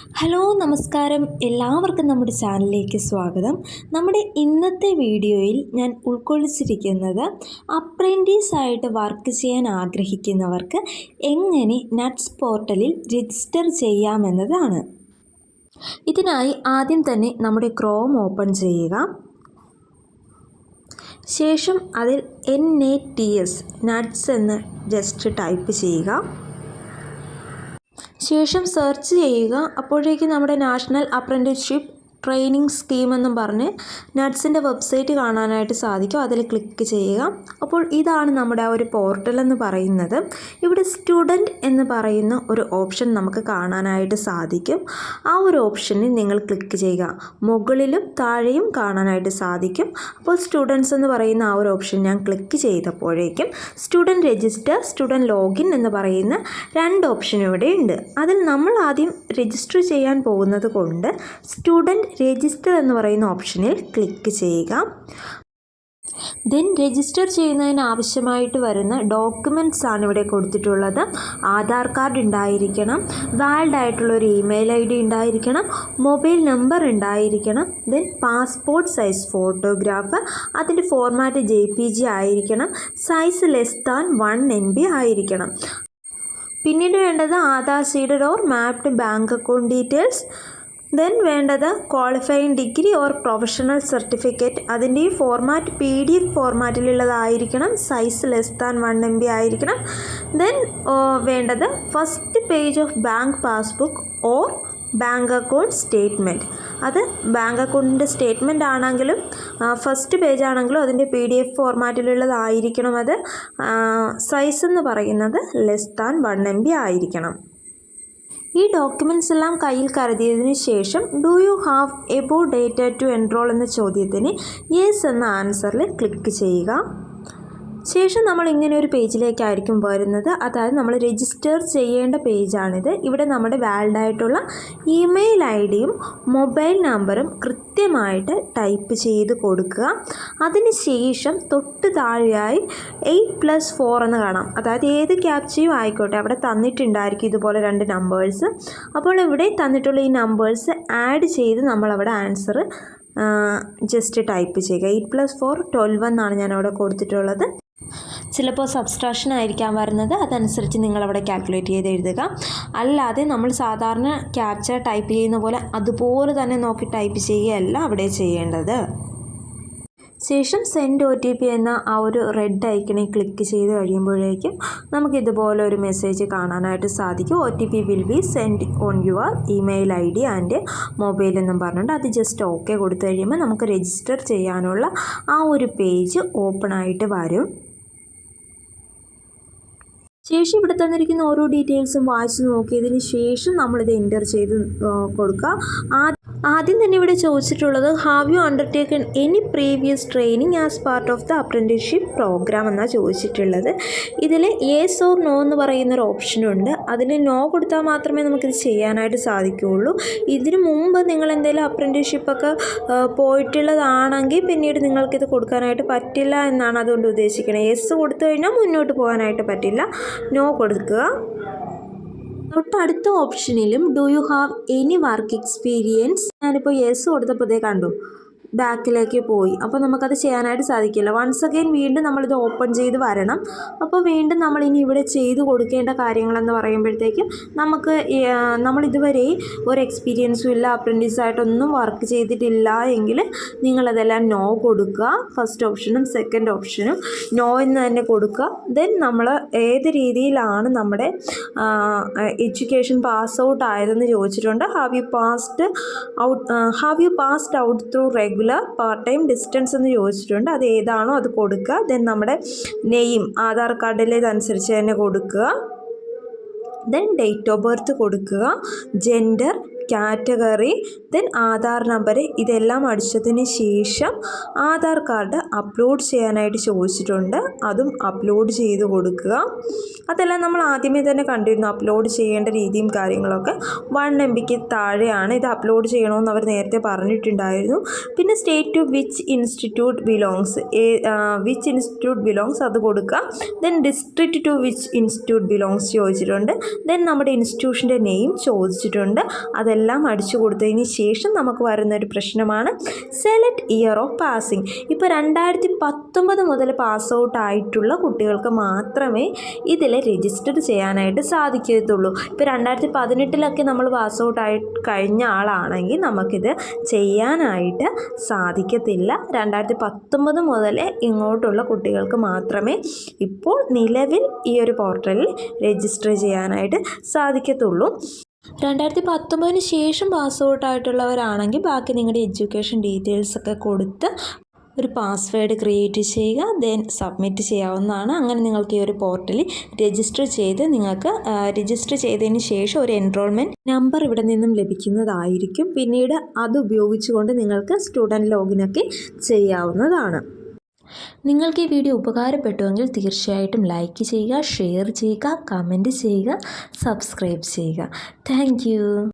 Hello നമസ്കാരം. എല്ലാവർക്കും നമ്മുടെ ചാനലിലേക്ക് സ്വാഗതം. നമ്മുടെ ഇന്നത്തെ വീഡിയോയിൽ ഞാൻ ഉൾക്കൊള്ളിച്ചിരിക്കുന്നത് അപ്രന്റീസായിട്ട് വർക്ക് ചെയ്യാൻ ആഗ്രഹിക്കുന്നവർക്ക് എങ്ങനെ നട്ട്സ് പോർട്ടലിൽ രജിസ്റ്റർ ചെയ്യാമെന്നതാണ്. ഇതിനായി ആദ്യം തന്നെ നമ്മുടെ ക്രോം ഓപ്പൺ ചെയ്യുക. ശേഷം അതിൽ N A T S nuts എന്ന് ജസ്റ്റ് ടൈപ്പ് ചെയ്യുക. ശേഷം സെർച്ച് ചെയ്യുക. അപ്പോഴേക്കും നമ്മുടെ നാഷണൽ അപ്രന്റിസ്ഷിപ്പ് ട്രെയിനിങ് സ്കീം എന്നും പറഞ്ഞ് നട്ട്സിന്റെ വെബ്സൈറ്റ് കാണാനായിട്ട് സാധിക്കും. അതിൽ ക്ലിക്ക് ചെയ്യുക. അപ്പോൾ ഇതാണ് നമ്മുടെ ആ ഒരു പോർട്ടൽ എന്ന് പറയുന്നത്. ഇവിടെ സ്റ്റുഡന്റ് എന്ന് പറയുന്ന ഒരു ഓപ്ഷൻ നമുക്ക് കാണാനായിട്ട് സാധിക്കും. ആ ഒരു ഓപ്ഷനിൽ നിങ്ങൾ ക്ലിക്ക് ചെയ്യുക. മുകളിലും താഴെയും കാണാനായിട്ട് സാധിക്കും. അപ്പോൾ സ്റ്റുഡൻസ് എന്ന് പറയുന്ന ആ ഒരു ഓപ്ഷൻ ഞാൻ ക്ലിക്ക് ചെയ്തപ്പോഴേക്കും സ്റ്റുഡന്റ് രജിസ്റ്റർ സ്റ്റുഡന്റ് ലോഗിൻ എന്ന് പറയുന്ന രണ്ട് ഓപ്ഷൻ ഇവിടെ ഉണ്ട്. അതിൽ നമ്മൾ ആദ്യം രജിസ്റ്റർ ചെയ്യാൻ പോകുന്നത് കൊണ്ട് സ്റ്റുഡന്റ് രജിസ്റ്റർ എന്ന് പറയുന്ന ഓപ്ഷനിൽ ക്ലിക്ക് ചെയ്യുക. ദെൻ രജിസ്റ്റർ ചെയ്യുന്നതിന് ആവശ്യമായിട്ട് വരുന്ന ഡോക്യുമെന്റ്സ് ആണ് ഇവിടെ കൊടുത്തിട്ടുള്ളത്. ആധാർ കാർഡ് ഉണ്ടായിരിക്കണം വാലിഡ് ആയിട്ടുള്ള ഒരു ഇമെയിൽ ഐ ഡി ഉണ്ടായിരിക്കണം മൊബൈൽ നമ്പർ ഉണ്ടായിരിക്കണം ദെൻ പാസ്പോർട്ട് സൈസ് ഫോട്ടോഗ്രാഫ് അതിന്റെ ഫോർമാറ്റ് ജെ പി ജി ആയിരിക്കണം size less than one N B ആയിരിക്കണം. പിന്നീട് വേണ്ടത് Aadhaar seeder or mapped bank account details then വേണ്ടത് qualifying degree or professional certificate അതിന്റെ ഈ format P D F ഫോർമാറ്റിലുള്ളതായിരിക്കണം size less than one M B ആയിരിക്കണം then വേണ്ടത് first page of bank passbook or bank account statement അത് bank അക്കൗണ്ടിന്റെ statement ആണെങ്കിലും first page ആണെങ്കിലും അതിന്റെ പി ഡി എഫ് ഫോർമാറ്റിലുള്ളതായിരിക്കണം അത് സൈസ് എന്ന് പറയുന്നത് less than one M B ആയിരിക്കണം. ഈ ഡോക്യുമെന്റ്സ് എല്ലാം കയ്യിൽ കരുതിയതിനു ശേഷം ഡു യു ഹാവ് എബോ ഡേറ്റ ടു എൻറോൾ എന്ന ചോദ്യത്തിന് യെസ് എന്ന ആൻസറിൽ ക്ലിക്ക് ചെയ്യുക. ശേഷം നമ്മൾ ഇങ്ങനെ ഒരു പേജിലേക്കായിരിക്കും വരുന്നത്. അതായത് നമ്മൾ രജിസ്റ്റർ ചെയ്യേണ്ട പേജാണിത്. ഇവിടെ നമ്മുടെ വാലിഡ് ആയിട്ടുള്ള ഇമെയിൽ ഐ ഡിയും മൊബൈൽ നമ്പറും കൃത്യമായിട്ട് ടൈപ്പ് ചെയ്ത് കൊടുക്കുക. അതിന് ശേഷം തൊട്ട് താഴെയായി എയ്റ്റ് പ്ലസ് ഫോർ എന്ന് കാണാം. അതായത് ഏത് ക്യാപ്ചയും ആയിക്കോട്ടെ അവിടെ തന്നിട്ടുണ്ടായിരിക്കും ഇതുപോലെ രണ്ട് നമ്പേഴ്സ് അപ്പോൾ ഇവിടെ തന്നിട്ടുള്ള ഈ നമ്പേഴ്സ് ആഡ് ചെയ്ത് നമ്മളവിടെ ആൻസർ ജസ്റ്റ് ടൈപ്പ് ചെയ്യുക. എയ്റ്റ് പ്ലസ് ഫോർ ട്വൽവ് എന്നാണ് ഞാൻ അവിടെ കൊടുത്തിട്ടുള്ളത്. ചിലപ്പോൾ സബ്സ്ട്രാക്ഷൻ ആയിരിക്കാം വരുന്നത് അതനുസരിച്ച് നിങ്ങളവിടെ കാൽക്കുലേറ്റ് ചെയ്ത് എഴുതുക. അല്ലാതെ നമ്മൾ സാധാരണ ക്യാപ്ചർ ടൈപ്പ് ചെയ്യുന്ന പോലെ അതുപോലെ തന്നെ നോക്കി ടൈപ്പ് ചെയ്യുകയല്ല അവിടെ ചെയ്യേണ്ടത്. ശേഷം സെൻഡ് ഒ ടി പി എന്ന ആ ഒരു റെഡ് ഐക്കണിൽ ക്ലിക്ക് ചെയ്ത് കഴിയുമ്പോഴേക്കും നമുക്ക് ഇതുപോലെ ഒരു മെസ്സേജ് കാണാനായിട്ട് സാധിക്കും. O T P will be send on your email I D and mobile എന്നും പറഞ്ഞിട്ട് അത് ജസ്റ്റ് ഓക്കെ കൊടുത്തു കഴിയുമ്പോൾ നമുക്ക് രജിസ്റ്റർ ചെയ്യാനുള്ള ആ ഒരു പേജ് ഓപ്പൺ ആയിട്ട് വരും. ശേഷം ഇവിടെ തന്നിരിക്കുന്ന ഓരോ ഡീറ്റെയിൽസും വായിച്ചു നോക്കിയതിന് ശേഷം നമ്മളിത് എന്റർ ചെയ്ത് കൊടുക്കുക ആദ്യം തന്നെ ഇവിടെ ചോദിച്ചിട്ടുള്ളത് have you undertaken any previous training as part of the apprenticeship programme എന്നാണ് ചോദിച്ചിട്ടുള്ളത്. ഇതിൽ യേസ് ഓർ നോ എന്ന് പറയുന്നൊരു ഓപ്ഷനുണ്ട് അതിൽ നോ കൊടുത്താൽ മാത്രമേ നമുക്കിത് ചെയ്യാനായിട്ട് സാധിക്കുകയുള്ളൂ. ഇതിനു മുമ്പ് നിങ്ങൾ എന്തെങ്കിലും അപ്രന്റീസ്ഷിപ്പൊക്കെ പോയിട്ടുള്ളതാണെങ്കിൽ പിന്നീട് നിങ്ങൾക്കിത് കൊടുക്കാനായിട്ട് പറ്റില്ല എന്നാണ് അതുകൊണ്ട് ഉദ്ദേശിക്കുന്നത് യെസ് കൊടുത്തു കഴിഞ്ഞാൽ മുന്നോട്ട് പോകാനായിട്ട് പറ്റില്ല. നോ കൊടുക്കുക. തൊട്ടടുത്ത ഓപ്ഷനിലും do you have any work experience ഞാനിപ്പോൾ യെസ് കൊടുത്തപ്പോഴത്തേ കണ്ടു. ബാക്കിലേക്ക് പോയി. അപ്പോൾ നമുക്കത് ചെയ്യാനായിട്ട് സാധിക്കില്ല. വൺസ് അഗെയിൻ വീണ്ടും നമ്മളിത് ഓപ്പൺ ചെയ്ത് വരണം. അപ്പോൾ വീണ്ടും നമ്മൾ ഇനി ഇവിടെ ചെയ്ത് കൊടുക്കേണ്ട കാര്യങ്ങളെന്ന് പറയുമ്പോഴത്തേക്കും നമുക്ക് നമ്മളിതുവരെ ഒരു എക്സ്പീരിയൻസും ഇല്ല അപ്രന്റീസായിട്ടൊന്നും വർക്ക് ചെയ്തിട്ടില്ല എങ്കിൽ നിങ്ങളതെല്ലാം നോ കൊടുക്കുക. ഫസ്റ്റ് ഓപ്ഷനും സെക്കൻഡ് ഓപ്ഷനും നോ എന്ന് തന്നെ കൊടുക്കുക. ദെൻ നമ്മൾ ഏത് രീതിയിലാണ് നമ്മുടെ എഡ്യൂക്കേഷൻ പാസ് ഔട്ട് ആയതെന്ന് ചോദിച്ചിട്ടുണ്ട്. Have you passed out have you passed out through regular regular part time distance എന്ന് ചോദിച്ചിട്ടുണ്ട്. അത് ഏതാണോ അത് കൊടുക്കുക. ദെൻ നമ്മുടെ നെയിം ആധാർ കാർഡിലേതനുസരിച്ച് തന്നെ കൊടുക്കുക. ദെൻ ഡേറ്റ് ഓഫ് ബർത്ത് കൊടുക്കുക. Gender category then Aadhaar number ഇതെല്ലാം അടിച്ചതിന് ശേഷം ആധാർ കാർഡ് അപ്ലോഡ് ചെയ്യാനായിട്ട് ചോദിച്ചിട്ടുണ്ട്. അതും അപ്ലോഡ് ചെയ്ത് കൊടുക്കുക. അതെല്ലാം നമ്മൾ ആദ്യമേ തന്നെ കണ്ടിരുന്നു. അപ്ലോഡ് ചെയ്യേണ്ട രീതിയും കാര്യങ്ങളൊക്കെ വൺ എം ബിക്ക് താഴെയാണ്. ഇത് അപ്ലോഡ് ചെയ്യണമെന്ന് അവർ നേരത്തെ പറഞ്ഞിട്ടുണ്ടായിരുന്നു. പിന്നെ state to which institute belongs which institute belongs അത് കൊടുക്കുക. Then district to which institute belongs ചോദിച്ചിട്ടുണ്ട്. ദെൻ നമ്മുടെ ഇൻസ്റ്റിറ്റ്യൂഷന്റെ നെയിം ചോദിച്ചിട്ടുണ്ട്. അതെല്ലാം ഇതെല്ലാം അടിച്ചു കൊടുത്തതിന് ശേഷം നമുക്ക് വരുന്ന ഒരു പ്രശ്നമാണ് സെലക്ട് ഇയർ ഓഫ് പാസിംഗ് ഇപ്പോൾ രണ്ടായിരത്തി പത്തൊമ്പത് മുതൽ പാസ് ഔട്ട് ആയിട്ടുള്ള കുട്ടികൾക്ക് മാത്രമേ ഇതിൽ രജിസ്റ്റർ ചെയ്യാനായിട്ട് സാധിക്കത്തുള്ളൂ. ഇപ്പോൾ രണ്ടായിരത്തി പതിനെട്ടിലൊക്കെ നമ്മൾ പാസ് ഔട്ട് ആയി കഴിഞ്ഞ ആളാണെങ്കിൽ നമുക്കിത് ചെയ്യാനായിട്ട് സാധിക്കത്തില്ല. രണ്ടായിരത്തി പത്തൊമ്പത് മുതൽ ഇങ്ങോട്ടുള്ള കുട്ടികൾക്ക് മാത്രമേ ഇപ്പോൾ നിലവിൽ ഈ ഒരു പോർട്ടലിൽ രജിസ്റ്റർ ചെയ്യാനായിട്ട് സാധിക്കത്തുള്ളൂ. രണ്ടായിരത്തി പത്തൊമ്പതിന് ശേഷം പാസ് ഔട്ട് ആയിട്ടുള്ളവരാണെങ്കിൽ ബാക്കി നിങ്ങളുടെ എഡ്യൂക്കേഷൻ ഡീറ്റെയിൽസ് ഒക്കെ കൊടുത്ത് ഒരു പാസ്വേഡ് ക്രിയേറ്റ് ചെയ്യുക ദെൻ സബ്മിറ്റ് ചെയ്യാവുന്നതാണ്. അങ്ങനെ നിങ്ങൾക്ക് ഈ ഒരു പോർട്ടലിൽ രജിസ്റ്റർ ചെയ്ത് നിങ്ങൾക്ക് രജിസ്റ്റർ ചെയ്തതിന് ശേഷം ഒരു എൻറോൾമെന്റ് നമ്പർ ഇവിടെ നിന്നും ലഭിക്കുന്നതായിരിക്കും. പിന്നീട് അത് ഉപയോഗിച്ചുകൊണ്ട് നിങ്ങൾക്ക് സ്റ്റുഡന്റ് ലോഗിനൊക്കെ ചെയ്യാവുന്നതാണ്. നിങ്ങൾക്ക് ഈ വീഡിയോ ഉപകാരപ്പെട്ടുവെങ്കിൽ തീർച്ചയായിട്ടും ലൈക്ക് ചെയ്യുക ഷെയർ ചെയ്യുക കമന്റ് ചെയ്യുക സബ്സ്ക്രൈബ് ചെയ്യുക. താങ്ക്